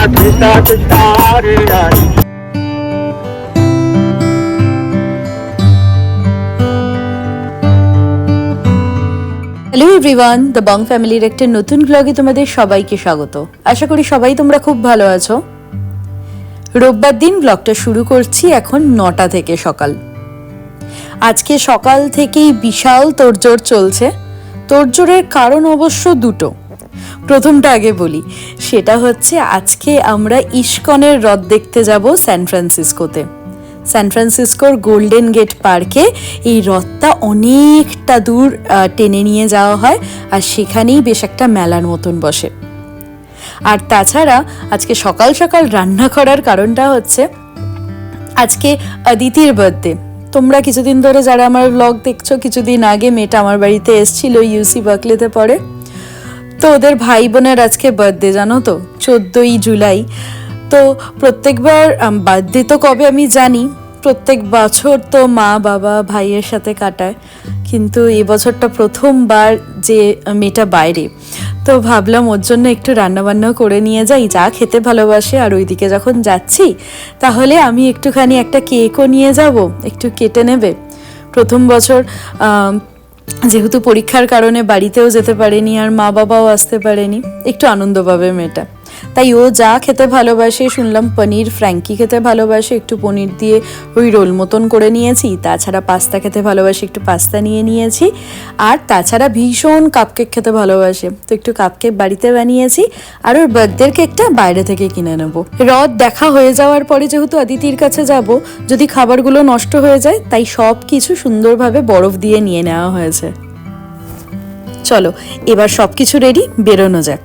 Hello everyone the Bong ফ্যামিলির একটা নতুন ব্লগে তোমাদের সবাইকে স্বাগত। আশা করি সবাই তোমরা খুব ভালো আছো। রোববার দিন ব্লগটা শুরু করছি এখন নটা থেকে সকাল। আজকে সকাল থেকেই বিশাল তোরজোর চলছে। তোরজোরের কারণ অবশ্য দুটো। প্রথমটা আগে বলি। সেটা হচ্ছে আজকে আমরা ইস্কনের হ্রদ দেখতে যাব স্যান ফ্রান্সিসকোতে। স্যান ফ্রান্সিসকোর গোল্ডেন গেট পার্কে এই হ্রদটা অনেকটা দূর টেনে নিয়ে যাওয়া হয় আর সেখানেই বেশ একটা মেলার মতন বসে। আর তাছাড়া আজকে সকাল সকাল রান্না করার কারণটা হচ্ছে আজকে অদিতির বার্থডে। তোমরা কিছুদিন ধরে যারা আমার ব্লগ দেখছ, কিছুদিন আগে মেয়েটা আমার বাড়িতে এসছিল ইউসি বাকলেতে পড়ে। তো ওদের ভাই বোনের আজকে বার্থডে জানো তো? চোদ্দোই জুলাই। তো প্রত্যেকবার বার্থডে তো কবে আমি জানি। প্রত্যেক বছর তো মা, বাবা, ভাইয়ের সাথে কাটায়। কিন্তু এই বছরটা প্রথমবার যে মেয়েটা বাইরে। তো ভাবলাম ওর জন্য একটু রান্নাবান্না করে নিয়ে যাই। যা খেতে ভালোবাসে, আর ওইদিকে যখন যাচ্ছি, তাহলে আমি একটুখানি একটা কেকও নিয়ে যাব। একটু কেটে নেবে। প্রথম বছর যেহেতু পরীক্ষার কারণে বাড়িতেও যেতে পারেনি আর মা বাবাও আসতে পারেনি, একটু আনন্দ পাবে মেয়েটা তাই ও যা খেতে ভালোবাসে, শুনলাম পনির ফ্র্যাঙ্কি খেতে ভালোবাসে, একটু পনির দিয়ে ওই রোল মতন করে নিয়েছি, তাছাড়া পাস্তা খেতে ভালোবাসে, একটু পাস্তা নিয়ে নিয়েছি, আর তাছাড়া ভীষণ কাপকেক খেতে ভালোবাসে। তো একটু কাপকেক বাড়িতে বানিয়েছি, আর ওর বার্থডের কেকটা বাইরে থেকে কিনে নেব। হ্রদ দেখা হয়ে যাওয়ার পরে যেহেতু অদিতির কাছে যাব, যদি খাবারগুলো নষ্ট হয়ে যায়, তাই সব কিছু সুন্দরভাবে বরফ দিয়ে নিয়ে নেওয়া হয়েছে। চলো, এবার সব কিছু রেডি বেরোনো যাক।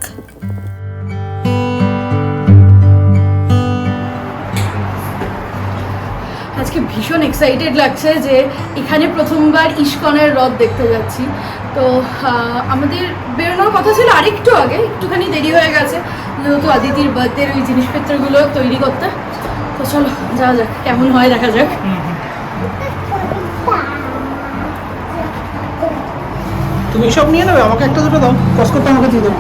আজকে ভীষণ এক্সাইটেড লাগছে যে এখানে প্রথমবার ইস্কনের হ্রদ দেখতে যাচ্ছি। তো আমাদের বেরোনোর কথা ছিল আরেকটু আগে একটুখানি দেরি হয়ে গেছে যেহেতু আদিতির বার্থডের ওই জিনিসপত্রগুলো তৈরি করতে। তো চলো যাওয়া যাক কেমন হয় দেখা যাক। তুমি সব নিয়ে নেবে আমাকে একটা দুটো দাও কসকোটটা আমাকে দিয়ে দাও।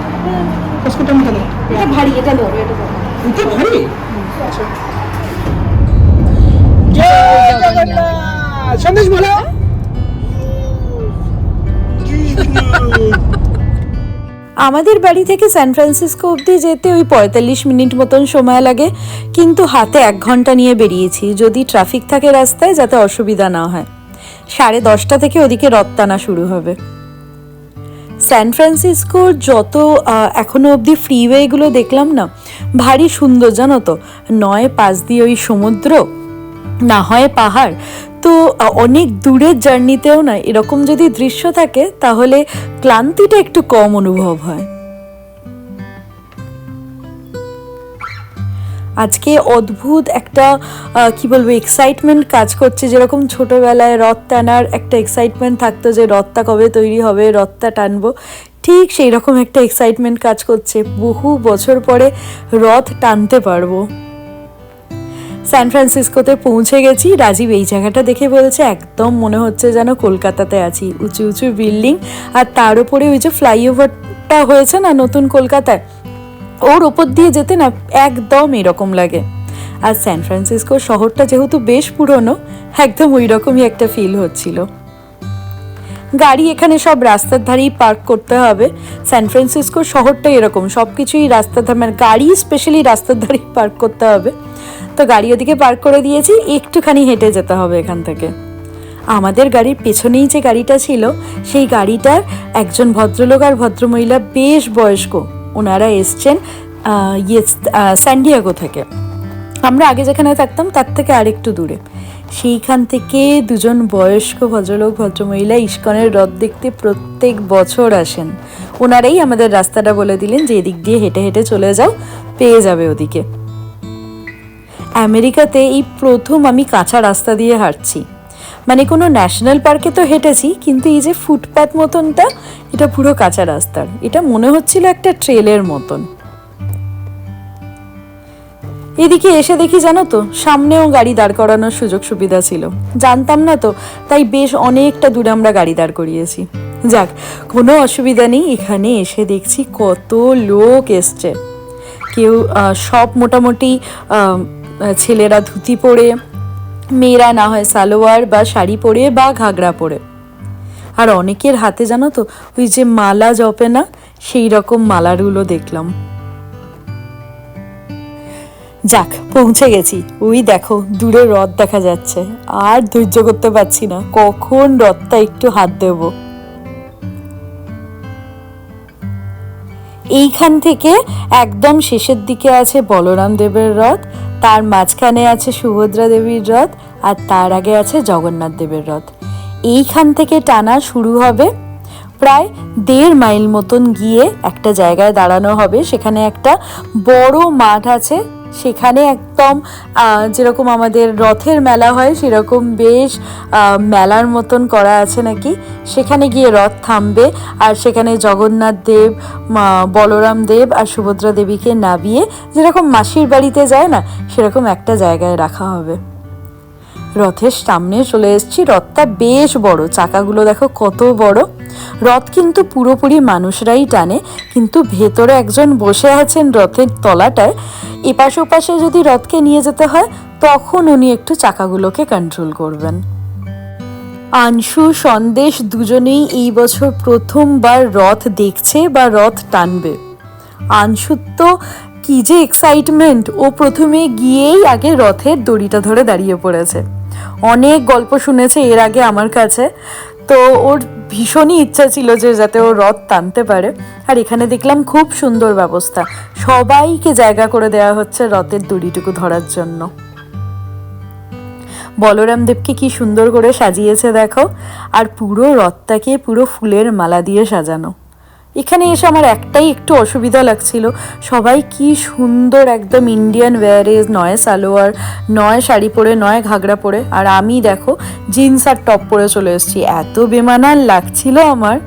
কসকোটটা আমাকে দাও। এটা ভারী এটা ধরো এটা ধরো এটা ভারী? আচ্ছা। সন্দেশ বলো। আমাদের বাড়ি থেকে সান ফ্রান্সিসকো অবধি যেতে ওই পঁয়তাল্লিশ মিনিট মতন সময় লাগে, কিন্তু হাতে এক ঘণ্টা নিয়ে বেরিয়েছি। যদি ট্রাফিক থাকে রাস্তায়, যাতে অসুবিধা না হয়। সাড়ে দশটা থেকে ওদিকে রত্তানা শুরু হবে। স্যান ফ্রান্সিসকোর যত এখনও অবধি ফ্রিওয়েগুলো দেখলাম না, ভারী সুন্দর, জানো তো? নয় পাশ দিয়ে ওই সমুদ্র না হয় পাহাড়, তো অনেক দূরের জার্নিতেও না এরকম যদি দৃশ্য থাকে, তাহলে ক্লান্তিটা একটু কম অনুভব হয়। আজকে অদ্ভুত একটা কি বলব এক্সাইটমেন্ট কাজ করছে। যেরকম ছোটোবেলায় রথ টানার একটা এক্সাইটমেন্ট থাকতো যে, রথটা কবে তৈরি হবে, রথটা টানবো, ঠিক সেই রকম একটা এক্সাইটমেন্ট কাজ করছে। বহু বছর পরে রথ টানতে পারব। স্যান ফ্রান্সিসকোতে পৌঁছে গেছি। রাজীব এই জায়গাটা দেখে বলছে, একদম মনে হচ্ছে যেন কলকাতাতে আছি। উঁচু উঁচু বিল্ডিং আর তার উপরে ওই যে ফ্লাইওভারটা হয়েছে না, নতুন কলকাতায়, ওর ওপর দিয়ে যেতে না একদম এরকম লাগে। আর স্যান ফ্রান্সিসকো শহরটা যেহেতু বেশ পুরনো, একদম ওই রকমই একটা ফিল হচ্ছিল। গাড়ি এখানে সব রাস্তার ধারেই পার্ক করতে হবে। স্যান ফ্রান্সিসকো শহরটা এরকম সব কিছুই রাস্তার ধারে মানে গাড়ি স্পেশালি রাস্তার ধারেই পার্ক করতে হবে। তো গাড়ি ওদিকে পার্ক করে দিয়েছি, একটুখানি হেঁটে যেতে হবে এখান থেকে। আমাদের গাড়ির পেছনেই যে গাড়িটা ছিল, সেই গাড়িটার একজন ভদ্রলোক আর ভদ্রমহিলা বেশ বয়স্ক। ওনারা এসছেন ইয়ে স্যান্ডিয়াগো থেকে। আমরা আগে যেখানে থাকতাম, তার থেকে আরেকটু দূরে। সেইখান থেকে দুজন বয়স্ক ভদ্রলোক, ভদ্রমহিলা ইস্কনের হ্রদ দেখতে প্রত্যেক বছর আসেন। ওনারাই আমাদের রাস্তাটা বলে দিলেন যে এদিক দিয়ে হেঁটে হেঁটে চলে যাও, পেয়ে যাবে ওদিকে। আমেরিকাতে এই প্রথম আমি কাঁচা রাস্তা দিয়ে হাঁটছি। মানে কোনো ন্যাশনাল পার্কে তো হেঁটেছি, কিন্তু এই যে ফুটপাত মতনটা, এটা পুরো কাঁচা রাস্তার এটা মনে হচ্ছিল একটা ট্রেলের মতন। এদিকে এসে দেখি জানো তো, সামনেও গাড়ি দাঁড় করানোর সুযোগ সুবিধা ছিল। জানতাম না তো, তাই বেশ অনেকটা দূরে আমরা গাড়ি দাঁড় করিয়েছি। যাক, কোনো অসুবিধা নেই, এখানে এসে দেখছি কত লোক এসছে। কেউ সব মোটামুটি ছেলেরা ধুতি পরে, মেয়েরা না হয় সালোয়ার বা শাড়ি পরে বা ঘাগরা পরে। আর অনেকের হাতে জানো তো, ওই যে মালা জপে না, সেই রকম মালারগুলো দেখলাম। যাক, পৌঁছে গেছি। ওই দেখো, দূরে রথ দেখা যাচ্ছে। আর ধৈর্য করতে পারছি না, কখন রথটা একটু হাত দেব। এইখান থেকে একদম শেষের দিকে আছে বলরাম দেবের রথ। তার মাঝখানে আছে সুভদ্রা দেবীর রথ আর তার আগে আছে জগন্নাথ দেবের রথ। এইখান থেকে টানা শুরু হবে প্রায় দেড় মাইল মতন গিয়ে একটা জায়গায় দাঁড়ানো হবে। সেখানে একটা বড় মাঠ আছে সেখানে একদম যেরকম আমাদের রথের মেলা হয়, সেরকম বেশ মেলার মতন করা আছে নাকি? সেখানে গিয়ে রথ থামবে আর সেখানে জগন্নাথ দেব বলরাম দেব আর সুভদ্রা দেবীকে নাবিয়ে যেরকম মাসির বাড়িতে যায় না, সেরকম একটা জায়গায় রাখা হবে। রথের সামনে চলে এসেছি। রথটা বেশ বড়, চাকাগুলো দেখো কত বড়। রথ কিন্তু পুরোপুরি মানুষরাই টানে, কিন্তু ভেতরে একজন বসে আছেন রথের তলাটায়। এপাশ ওপাশে যদি রথকে নিয়ে যেতে হয়, তখন উনি একটু চাকাগুলোকে কন্ট্রোল করবেন। আংশু সন্দেশ দুজনেই এই বছর প্রথমবার রথ দেখছে বা রথ টানবে। আংশুর তো কি যে এক্সাইটমেন্ট ও প্রথমে গিয়েই আগে রথের দড়িটা ধরে দাঁড়িয়ে পড়েছে। অনেক গল্প শুনেছে এর আগে আমার কাছে। তো ওর ভীষণই ইচ্ছা ছিল যে যাতে ও রথ টানতে পারে। আর এখানে দেখলাম খুব সুন্দর ব্যবস্থা। সবাইকে জায়গা করে দেওয়া হচ্ছে রথের দড়িটুকু ধরার জন্য। বলরাম দেবকে কি সুন্দর করে সাজিয়েছে দেখো। আর পুরো রথটাকে পুরো ফুলের মালা দিয়ে সাজানো। এখানে এসে আমার একটাই একটু অসুবিধা লাগছিল। সবাই কি সুন্দর একদম ইন্ডিয়ান ওয়ারেজ নয় সালোয়ার, নয় শাড়ি পরে, নয় ঘাগরা পরে। আর আমি দেখো জিন্স আর টপ পরে চলে এসেছি। এত বেমানান লাগছিল আমার।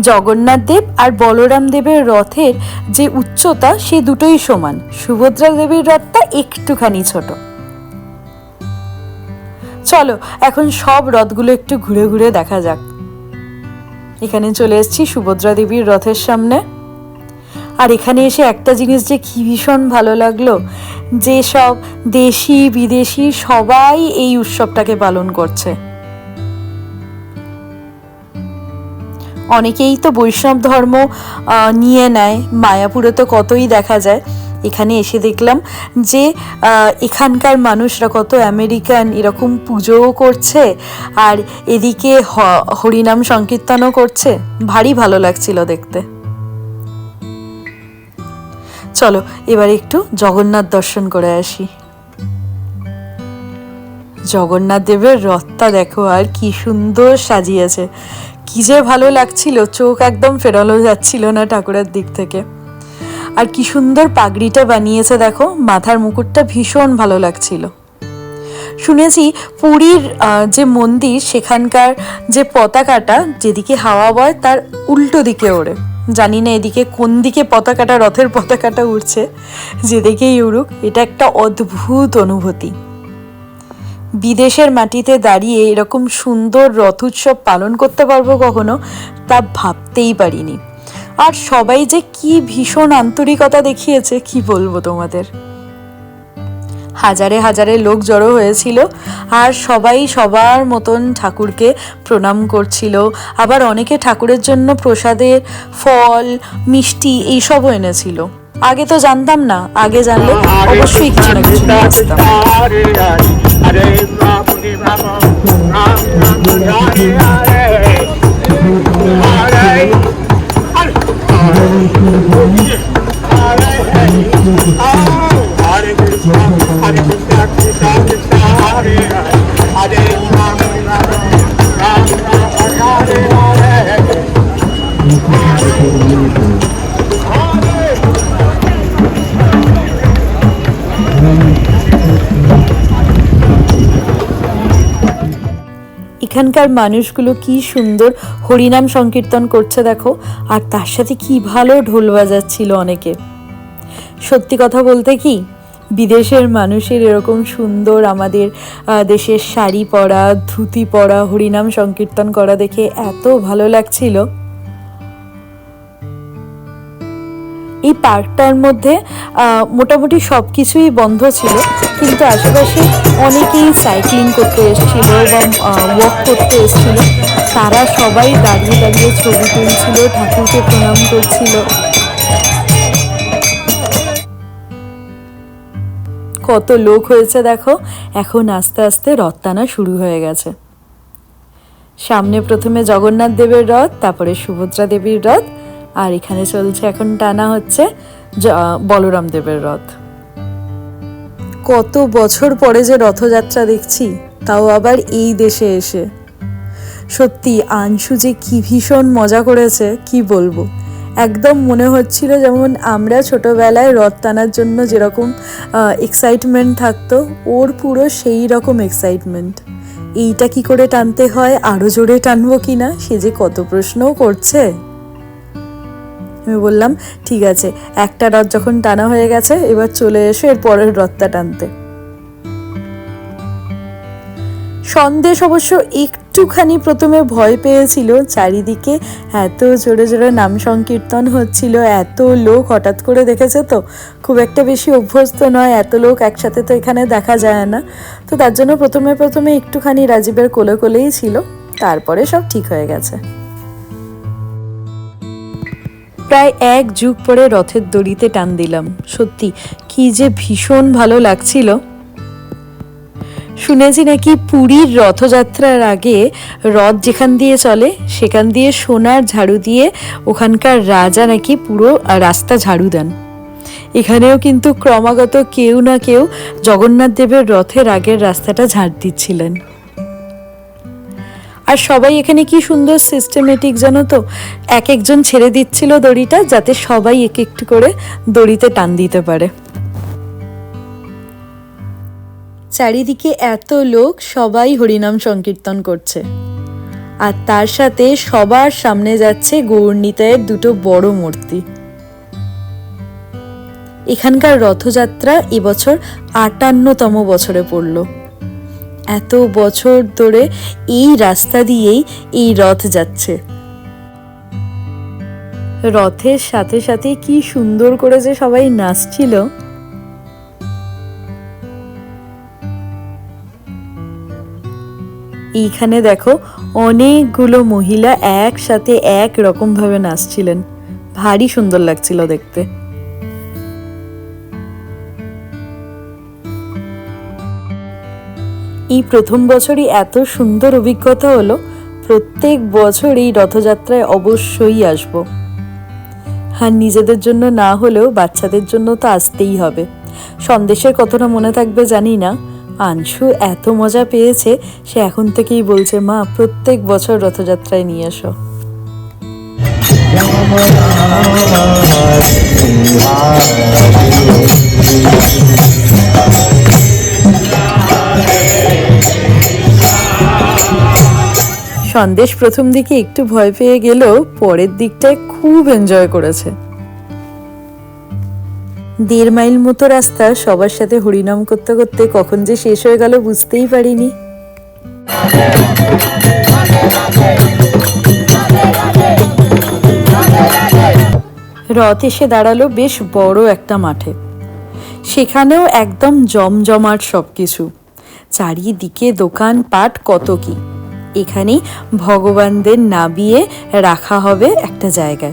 জগন্নাথ দেব আর বলরাম দেবের রথের যে উচ্চতা, সে দুটোই সমান। সুভদ্রা দেবীর রথটা একটুখানি ছোট। চলো, এখন সব রথগুলো একটু ঘুরে ঘুরে দেখা যাক। এখানে চলে এসেছি সুভদ্রা দেবীর রথের সামনে। আর এখানে এসে একটা জিনিস যে কি ভীষণ ভালো লাগল, যে সব দেশি, বিদেশি সবাই এই উৎসবটাকে পালন করছে। অনেকেই তো বৈষ্ণব ধর্ম নিয়ে নেয়, মায়াপুরে তো কতই দেখা যায়। এখানে এসে দেখলাম যে এখানকার মানুষরা কত আমেরিকান, এরকম পুজোও করছে, আর এদিকে হরিনাম সংকীর্তনও করছে। ভারী ভালো লাগছিল দেখতে। চলো, এবার একটু জগন্নাথ দর্শন করে আসি। জগন্নাথ দেবের রথটা দেখো, আর কি সুন্দর সাজিয়েছে। কি যে ভালো লাগছিল, চোখ একদম ফেরানো যাচ্ছিল না ঠাকুরের দিক থেকে। আর কি সুন্দর পাগড়িটা বানিয়েছে দেখো, মাথার মুকুটটা ভীষণ ভালো লাগছিল। শুনেছি পুরীর যে মন্দির, সেখানকার যে পতাকাটা, যেদিকে হাওয়া বয়, তার উল্টো দিকে ওড়ে। জানি না এদিকে কোন দিকে পতাকাটা, রথের পতাকাটা উড়ছে, যেদিকেই উড়ুক, এটা একটা অদ্ভুত অনুভূতি। বিদেশের মাটিতে দাঁড়িয়ে এরকম সুন্দর রথ উৎসব পালন করতে পারব কখনো, তা ভাবতেই পারিনি। আর সবাই যে কি ভীষণ আন্তরিকতা দেখিয়েছে, কি বলব তোমাদের? হাজারে হাজারে লোক জড়ো হয়েছিল আর সবাই সবার মতন ঠাকুরকে প্রণাম করছিল। আবার অনেকে ঠাকুরের জন্য প্রসাদের ফল, মিষ্টি এইসবও এনেছিল। আগে তো জানতাম না, আগে জানলে অবশ্যই কিছু না কিছু নিয়ে আসতাম। Mm-hmm. এখানকার মানুষগুলো কি সুন্দর হরিনাম সংকীর্তন করছে দেখো, আর তার সাথে কি ভালো ঢোল বাজাচ্ছিল অনেকে। সত্যি কথা বলতে কি, বিদেশের মানুষের এরকম সুন্দর আমাদের দেশের শাড়ি পরা, ধুতি পরা, হরিনাম সংকীর্তন করা দেখে এত ভালো লাগছিল। এই পার্কটার মধ্যে মোটামুটি সব কিছুই বন্ধ ছিল, কিন্তু আশেপাশে অনেকেই সাইক্লিং করতে এসেছিল এবং ওয়াক করতে এসেছিল। তারা সবাই দাঁড়িয়ে দাঁড়িয়ে ছবি তুলছিল, ঠাকুরকে প্রণাম করছিল। কত লোক হয়েছে দেখো, এখন আস্তে আস্তে রথ টানা শুরু হয়ে গেছে। সামনে প্রথমে জগন্নাথ দেবের রথ, তারপরে সুভদ্রা দেবীর রথ আর এখানে চলছে এখন টানা হচ্ছে বলরাম দেবের রথ। কত বছর পরে যে রথযাত্রা দেখছি, তাও আবার এই দেশে এসে। সত্যি আংশু যে কি ভীষণ মজা করেছে, কি বলব? একদম মনে হচ্ছিল যেমন আমরা ছোটবেলায় রথ টানার জন্য যেরকম এক্সাইটমেন্ট থাকতো, ওর পুরো সেই রকম এক্সাইটমেন্ট এইটা কি করে টানতে হয় আরও জোরে টানবো কি না সে যে কত প্রশ্নও করছে। আমি বললাম, ঠিক আছে। একটা রথ যখন টানা হয়ে গেছে, এবার চলে এসো এর পরের রথটা টানতে। সন্দেশ অবশ্য একটুখানি প্রথমে ভয় পেয়েছিল চারিদিকে। এত জোরে জোরে নাম সংকীর্তন হচ্ছিল, এত লোক হঠাৎ করে দেখেছে তো। খুব একটা বেশি অভ্যস্ত নয়, এত লোক একসাথে তো এখানে দেখা যায় না। তো তার জন্য প্রথমে প্রথমে একটুখানি রাজীবের কোলে কোলেই ছিল, তারপরে সব ঠিক হয়ে গেছে। প্রায় এক যুগ পরে রথের দড়িতে টান দিলাম। সত্যি, কি যে ভীষণ ভালো লাগছিল। শুনেছি নাকি পুরীর রথযাত্রার আগে রথ যেখান দিয়ে চলে, সেখান দিয়ে সোনার ঝাড়ু দিয়ে ওখানকার রাজা নাকি পুরো রাস্তা ঝাড়ু দেন। এখানেও কিন্তু ক্রমাগত কেউ না কেউ জগন্নাথ দেবের রথের আগের রাস্তাটা ঝাড় দিচ্ছিলেন। আর সবাই এখানে কি সুন্দর সিস্টেমেটিক জানো তো? এক একজন ছেড়ে দিচ্ছিল দড়িটা যাতে সবাই এক একটু করে দড়িতে টান দিতে পারে। চারিদিকে এত লোক, সবাই হরিনাম সংকীর্তন করছে। আর তার সাথে সবার সামনে যাচ্ছে গৌরনীতায়ের দুটো বড় মূর্তি। এখানকার রথযাত্রা এবছর আটান্নতম বছরে পড়ল। এত বছর ধরে এই রাস্তা দিয়েই এই রথ যাচ্ছে। রথের সাথে সাথে কি সুন্দর করে যে সবাই নাচছিল। এইখানে দেখো অনেকগুলো মহিলা একসাথে এক রকম ভাবে নাচছিলেন। ভারী সুন্দর লাগছিল দেখতে। এই প্রথম বছরই এত সুন্দর অভিজ্ঞতা হলো, প্রত্যেক বছর এই রথযাত্রায় অবশ্যই আসব। আর নিজেদের জন্য না হলেও বাচ্চাদের জন্য তো আসতেই হবে। সন্দেশের কতটা মনে থাকবে জানি না। আংশু এত মজা পেয়েছে, সে এখন থেকেই বলছে, মা, প্রত্যেক বছর রথযাত্রায় নিয়ে এসো। সন্দেশ প্রথম দিকে একটু ভয় পেয়ে গেলেও পরের দিকটায় খুব এনজয় করেছে। দেড় মাইল মতো রাস্তা সবার সাথে হরিনাম করতে করতে কখন যে শেষ হয়ে গেল বুঝতেই পারিনি। রথ এসে দাঁড়াল বেশ বড় একটা মাঠে। সেখানেও একদম জমজমাট সব কিছু চারিদিকে দোকান পাট কত কি। এখানেই ভগবানদের নাবিয়ে রাখা হবে একটা জায়গায়।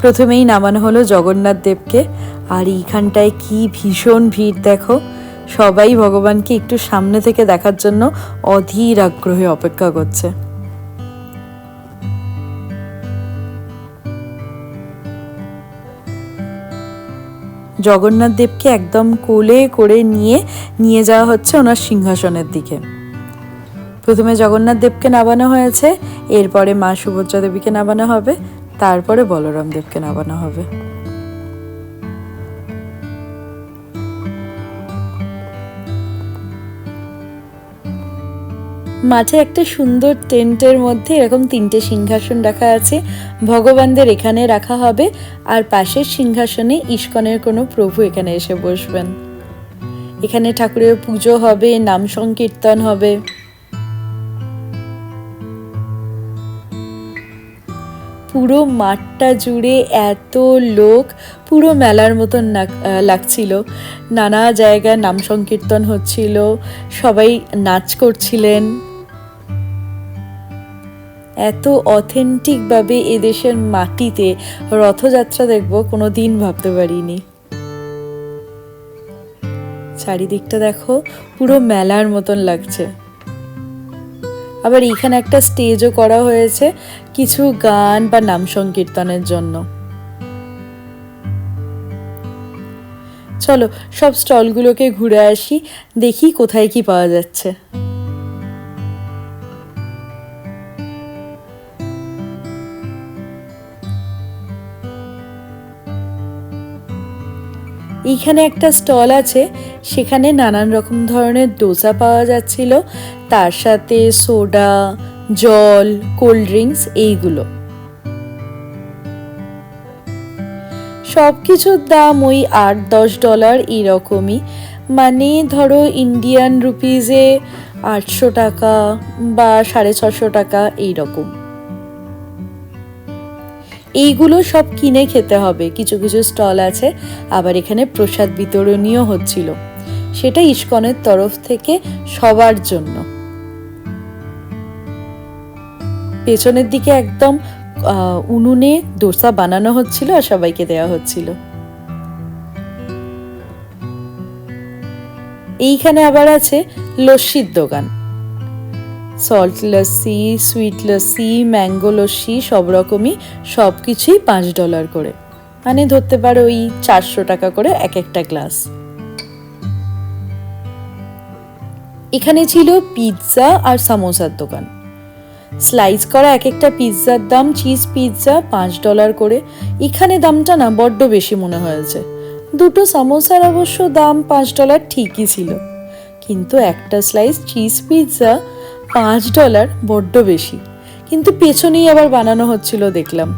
প্রথমেই নামানো হলো জগন্নাথ দেবকে। আর এইখানটায় কি ভীষণ ভিড় দেখো। সবাই ভগবানকে একটু সামনে থেকে দেখার জন্য অধীর আগ্রহে অপেক্ষা করছে। জগন্নাথ দেবকে একদম কোলে করে নিয়ে নিয়ে যাওয়া হচ্ছে ওনার সিংহাসনের দিকে। প্রথমে জগন্নাথ দেবকে নামানো হয়েছে, এরপরে মা সুভদ্রা দেবীকে নামানো হবে, তারপরে বলরাম দেবকে নামানো হবে। মাঠে একটা সুন্দর টেন্টের মধ্যে এরকম তিনটে সিংহাসন রাখা আছে, ভগবানদের এখানে রাখা হবে, আর পাশের সিংহাসনে ইস্কনের কোনো প্রভু এখানে এসে বসবেন। এখানে ঠাকুরের পুজো হবে, নাম সংকীর্তন হবে। পুরো মাঠটা জুড়ে এত লোক, পুরো মেলার মতন লাগছিল। নানা জায়গায় নাম সংকীর্তন হচ্ছিল, সবাই নাচ করছিলেন। এত অথেন্টিকভাবে এদেশের মাটিতে রথযাত্রা দেখব কোনো দিন ভাবতে পারিনি। চারিদিকটা দেখো, পুরো মেলার মতন লাগছে। আবার এখানে একটা স্টেজও করা হয়েছে কিছু গান বা নাম সংকীর্তনের জন্য। চলো সব স্টলগুলোকে ঘুরে আসি, দেখি কোথায় কি পাওয়া যাচ্ছে। এইখানে একটা স্টল আছে, সেখানে নানান রকম ধরনের ডোসা পাওয়া যাচ্ছিল। তার সাথে সোডা, জল, কোল্ড ড্রিঙ্কস এইগুলো। সব কিছুর দাম ওই আট দশ ডলার এইরকমই মানে ধরো ইন্ডিয়ান রুপিজে আটশো টাকা বা সাড়ে ছশো টাকা এইরকম। এইগুলো সব কিনে খেতে হবে। কিছু কিছু স্টল আছে, আবার এখানে প্রসাদ বিতরণীয় হচ্ছিল। সেটা ইস্কনের তরফ থেকে সবার জন্য। পেছনের দিকে একদম উনুনে ডোসা বানানো হচ্ছিল আর সবাইকে দেওয়া হচ্ছিল। এইখানে আবার আছে লস্যির দোকান। Salt lassi sweet lassi mango lassi সব রকমই সব কিছুই পাঁচ ডলার করে। মানে ধরতে পারো ওই চারশো টাকা করে এক একটা গ্লাস এখানে ছিল পিৎজা আর সামোসার দোকান। স্লাইস করা এক একটা পিৎজার দাম চিজ পিৎজা পাঁচ ডলার করে। এখানে দামটা না বড্ড বেশি মনে হয়েছে। দুটো সামোসার অবশ্য দাম পাঁচ ডলার ঠিকই ছিল। কিন্তু একটা স্লাইস চিজ পিৎজা পাঁচ ডলার বড্ড বেশি। কিন্তু পেছনেই আবার বানানো হচ্ছিল, দেখলাম।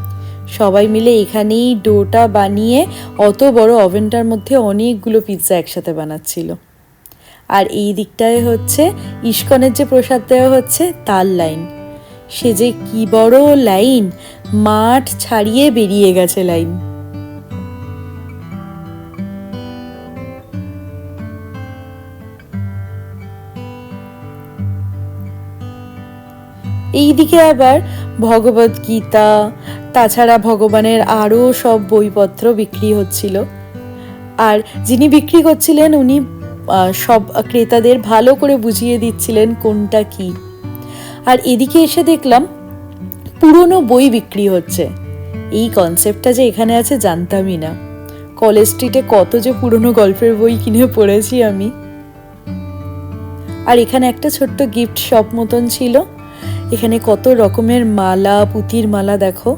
সবাই মিলে এখানেই ডোটা বানিয়ে অত বড় ওভেনটার মধ্যে অনেকগুলো পিৎজা একসাথে বানাচ্ছিল। আর এই দিকটায় হচ্ছে, ইস্কনের যে প্রসাদ দেওয়া হচ্ছে, তার লাইন সে যে কি বড় লাইন মাঠ ছাড়িয়ে বেরিয়ে গেছে লাইন এইদিকে আবার ভগবত গীতা, তাছাড়া ভগবানের আরও সব বইপত্র বিক্রি হচ্ছিল। আর যিনি বিক্রি করছিলেন, উনি সব ক্রেতাদের ভালো করে বুঝিয়ে দিচ্ছিলেন কোনটা কি। আর এদিকে এসে দেখলাম, পুরনো বই বিক্রি হচ্ছে। এই কনসেপ্টটা যে এখানে আছে জানতামই না। কলেজ স্ট্রিটে কত যে পুরনো গল্পের বই কিনে পড়েছি আমি। আর এখানে একটা ছোট্ট গিফট শপ মতন ছিল। এখানে কত রকমের মালা, পুঁতির মালা দেখো।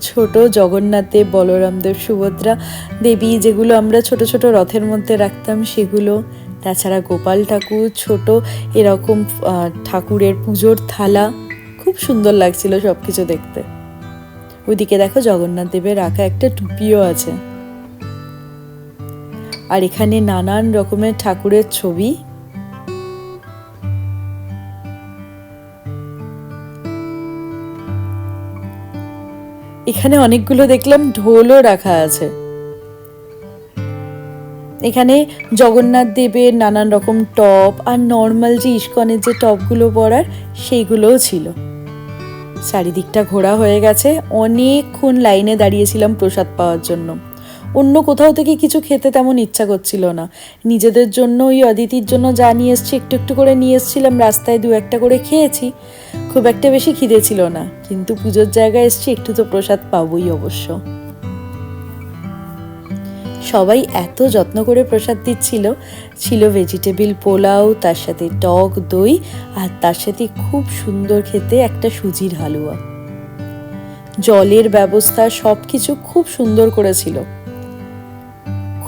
ছোট জগন্নাথ দেব বলরাম দেব সুভদ্রা দেবী যেগুলো আমরা ছোট ছোট রথের মধ্যে রাখতাম সেগুলো। তাছাড়া গোপাল ঠাকুর, ছোট এরকম ঠাকুরের পুজোর থালা। খুব সুন্দর লাগছিল সব কিছু দেখতে। ওইদিকে দেখো জগন্নাথ দেবের রাখা একটা টুপিও আছে। আর এখানে নানান রকমের ঠাকুরের ছবি। এখানে অনেকগুলো দেখলাম ঢোলও রাখা আছে। এখানে জগন্নাথ দেবের নানান রকম টপ আর নর্মাল যে ইস্কনের যে টপগুলো পরার সেইগুলোও ছিল। চারিদিকটা ঘোরা হয়ে গেছে। অনেকক্ষণ লাইনে দাঁড়িয়েছিলাম প্রসাদ পাওয়ার জন্য। অন্য কোথাও থেকে কিছু খেতে তেমন ইচ্ছা করছিল না। নিজেদের জন্য ওই অদিতির জন্য যা নিয়ে এসছি, একটু একটু করে নিয়ে এসছিলাম, রাস্তায় দু একটা করে খেয়েছি। খুব একটা বেশি খিদে ছিল না, কিন্তু পুজোর জায়গায় এসছি, একটু তো প্রসাদ পাবই অবশ্য। সবাই এত যত্ন করে প্রসাদ দিচ্ছিল, ছিল ভেজিটেবিল পোলাও, তার সাথে টক দই, আর তার সাথে খুব সুন্দর খেতে একটা সুজির হালুয়া। জলের ব্যবস্থা সব কিছু খুব সুন্দর করেছিল।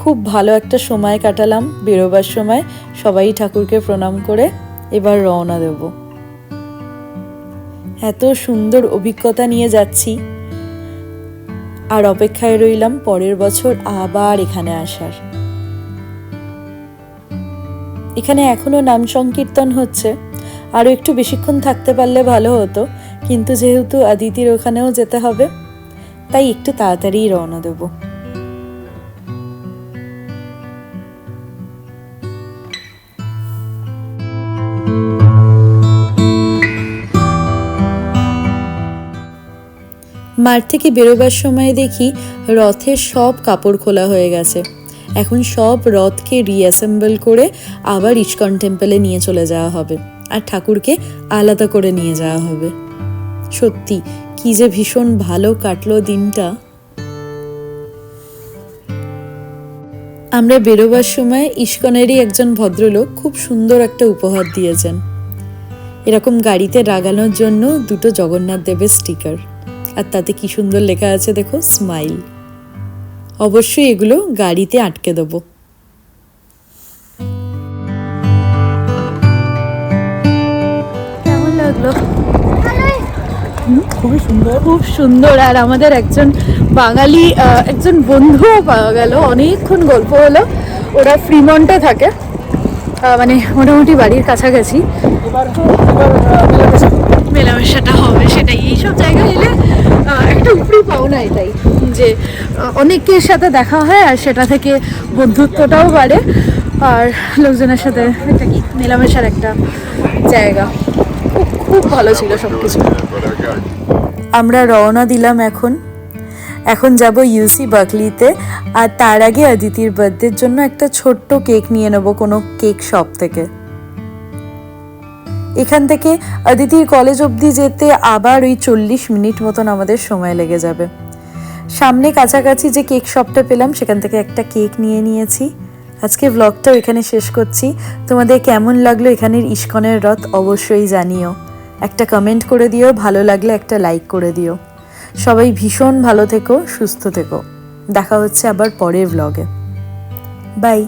খুব ভালো একটা সময় কাটালাম, বেরোবার সময় সবাই ঠাকুরকে প্রণাম করে এবার রওনা দেব। এত সুন্দর অভিজ্ঞতা নিয়ে যাচ্ছি। আর অপেক্ষায় রইলাম পরের বছর আবার এখানে আসার। এখানে এখনও নাম সংকীর্তন হচ্ছে। আরও একটু বেশিক্ষণ থাকতে পারলে ভালো হতো, কিন্তু যেহেতু আদিতির ওখানেও যেতে হবে, তাই একটু তাড়াতাড়ি রওনা দেবো। মাঠ থেকে বেরোবার সময় দেখি রথের সব কাপড় খোলা হয়ে গেছে। এখন সব রথকে রিঅ্যাসেম্বল করে আবার ইস্কন টেম্পলে নিয়ে চলে যাওয়া হবে আর ঠাকুরকে আলাদা করে নিয়ে যাওয়া হবে। সত্যি, কি যে ভীষণ ভালো কাটলো দিনটা। আমরা বেরোবার সময় ইস্কনেরই একজন ভদ্রলোক খুব সুন্দর একটা উপহার দিয়েছেন। এরকম গাড়িতে লাগানোর জন্য দুটো জগন্নাথ দেবের স্টিকার আর তাতে কি সুন্দর লেখা আছে দেখো স্মাইল অবশ্যই এগুলো গাড়িতে আটকে দেবো। লাগল? খুবই সুন্দর। খুব সুন্দর। আর আমাদের একজন বাঙালি আহ, একজন বন্ধুও পাওয়া গেল। অনেকক্ষণ গল্প হলো। ওরা ফ্রিমন্টে থাকে। আহ, মানে মোটামুটি বাড়ির কাছাকাছি। মেলামেশাটা হবে সেটাই। এইসব জায়গায় এলে একটা উপরি পাওনা এটাই যে অনেকের সাথে দেখা হয় আর সেটা থেকে বন্ধুত্বটাও বাড়ে। আর লোকজনের সাথে একটা কি, মেলামেশার একটা জায়গা। খুব খুব ভালো ছিল সব কিছু আমরা রওনা দিলাম এখন। এখন যাব ইউসি বাকলিতে। আর তার আগে অদিতির বার্থডের জন্য একটা ছোট্ট কেক নিয়ে নেব কোনো কেক শপ থেকে। এখান থেকে অদিতির কলেজ অবধি যেতে আবার ওই চল্লিশ মিনিট মতন আমাদের সময় লেগে যাবে। সামনে কাছাকাছি যে কেক শপটা পেলাম, সেখান থেকে একটা কেক নিয়ে নিয়েছি। আজকে ব্লগটাও এখানে শেষ করছি। তোমাদের কেমন লাগল এখানের ইস্কনের রথ অবশ্যই জানিও। একটা কমেন্ট করে দিও, ভালো লাগলে একটা লাইক করে দিও। সবাই ভীষণ ভালো থেকো, সুস্থ থেকো। দেখা হচ্ছে আবার পরের ব্লগে বাই